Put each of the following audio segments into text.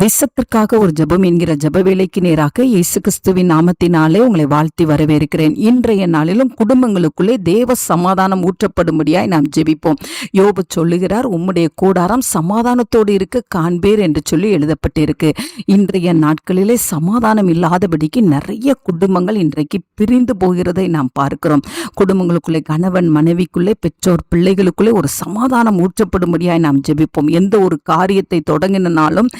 தேசத்திற்காக ஒரு ஜெபம் என்கிற ஜப வேலைக்கு நேராக இயேசு கிறிஸ்துவின் நாமத்தினாலே உங்களை வாழ்த்தி வரவேற்கிறேன். இன்றைய நாளிலும் குடும்பங்களுக்குள்ளே தேவ சமாதானம் ஊற்றப்படும்படியாய் நாம் ஜெபிப்போம். யோபு சொல்லுகிறார் உம்முடைய கூடாரம் சமாதானத்தோடு இருக்க காண்பேர் என்று சொல்லி எழுதப்பட்டிருக்கு. இன்றைய நாட்களிலே சமாதானம் இல்லாதபடிக்கு நிறைய குடும்பங்கள் இன்றைக்கு பிரிந்து போகிறதை நாம் பார்க்கிறோம். குடும்பங்களுக்குள்ளே கணவன் மனைவிக்குள்ளே பெற்றோர் பிள்ளைகளுக்குள்ளே ஒரு சமாதானம் ஊற்றப்படும்படியாய் நாம் ஜெபிப்போம். எந்த ஒரு காரியத்தை தொடங்கினாலும்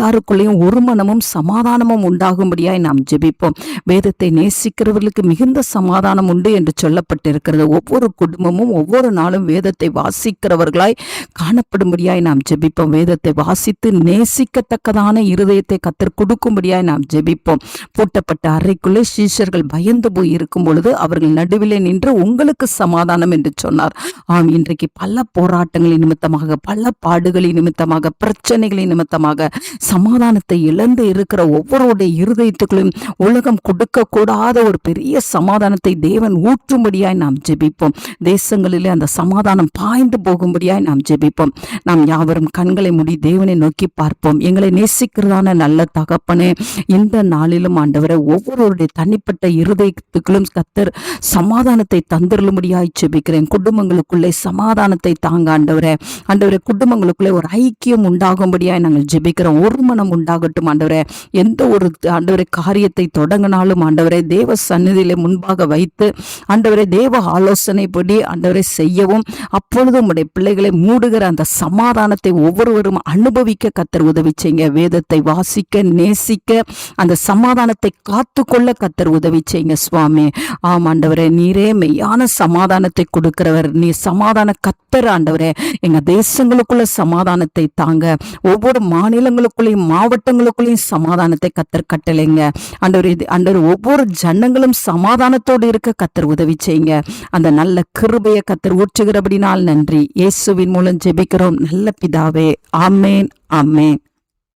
எல்லாருக்குள்ளேயும் ஒரு மனமும் சமாதானமும் உண்டாகும்படியாய் நாம் ஜெபிப்போம். வேதத்தை நேசிக்கிறவர்களுக்கு மிகுந்த சமாதானம் உண்டு என்று சொல்லப்பட்டிருக்கிறது. ஒவ்வொரு குடும்பமும் ஒவ்வொரு நாளும் வேதத்தை வாசிக்கிறவர்களாய் காணப்படும்படியாய் நாம் ஜெபிப்போம். வேதத்தை வாசித்து நேசிக்கத்தக்கதான இருதயத்தை கத்தர் கொடுக்கும்படியாய் நாம் ஜெபிப்போம். பூட்டப்பட்ட அறைக்குள்ளே சீஷர்கள் பயந்து போய் இருக்கும் பொழுது அவர்கள் நடுவிலே நின்று உங்களுக்கு சமாதானம் என்று சொன்னார். ஆம் இன்றைக்கு பல போராட்டங்களின் நிமித்தமாக பல பாடுகளின் நிமித்தமாக பிரச்சனைகளின் நிமித்தமாக சமாதானத்தை இழந்து இருக்கிற ஒவ்வொருடைய இருதயத்துக்குள்ளும் உலகம் கொடுக்க கூடாத ஒரு பெரிய சமாதானத்தை தேவன் ஊற்றும்படியாய் நாம் ஜெபிப்போம். தேசங்களிலே அந்த சமாதானம் பாய்ந்து போகும்படியாய் நாம் ஜெபிப்போம். நாம் யாவரும் கண்களை முடி தேவனை நோக்கி பார்ப்போம். எங்களை நேசிக்கிறதான நல்ல தகப்பனே இந்த நாளிலும் ஆண்டவரை ஒவ்வொருவருடைய தனிப்பட்ட இருதயத்துக்களும் கத்தர் சமாதானத்தை தந்திருளும்படியாய் ஜெபிக்கிறேன். குடும்பங்களுக்குள்ளே சமாதானத்தை தாங்க ஆண்டவரே. ஆண்டவரை குடும்பங்களுக்குள்ளே ஒரு ஐக்கியம் உண்டாகும்படியாய் நாங்கள் ஜெபிக்கிறோம். ஒரு மனம் உண்டாகட்டும் ஆண்டவரே. எந்த ஒரு ஆண்டவரை காரியத்தை தொடங்கினாலும் ஆண்டவரை தேவ சந்நிதியிலே முன்பாக வைத்து ஆண்டவரை தேவ ஆலோசனைப்படி ஆண்டவரை செய்யவும் அப்பொழுது உடைய பிள்ளைகளை மூடுகிற அந்த சமாதானத்தை ஒவ்வொருவரும் அனுபவிக்க கத்தர் உதவி செய்யுங்க. வேதத்தை வாசிக்க நேசிக்க அந்த சமாதானத்தை காத்துக்கொள்ள கத்தர் உதவி செய்யுங்க சுவாமி. ஆம் ஆண்டவரே நீரே மெய்யான சமாதானத்தை கொடுக்கிறவர். நீ சமாதான கத்தர் ஆண்டவரே. எங்க தேசங்களுக்குள்ள சமாதானத்தை தாங்க. ஒவ்வொரு மாநிலங்களுக்கும் ஊர்களுக்குள்ளேயும் மாவட்டங்களுக்குள்ளேயும் சமாதானத்தை கத்தர் கட்டளைங்க. அண்டர் இது அண்டர் ஒவ்வொரு ஜன்னங்களும் சமாதானத்தோடு இருக்க கத்தர் உதவி செய்யுங்க. அந்த நல்ல கிருபையை கத்தர் ஊற்றுகிறபடினால் நன்றி. இயேசுவின் மூலம் ஜெபிக்கிறோம். நல்ல பிதாவே ஆமேன் ஆமேன்.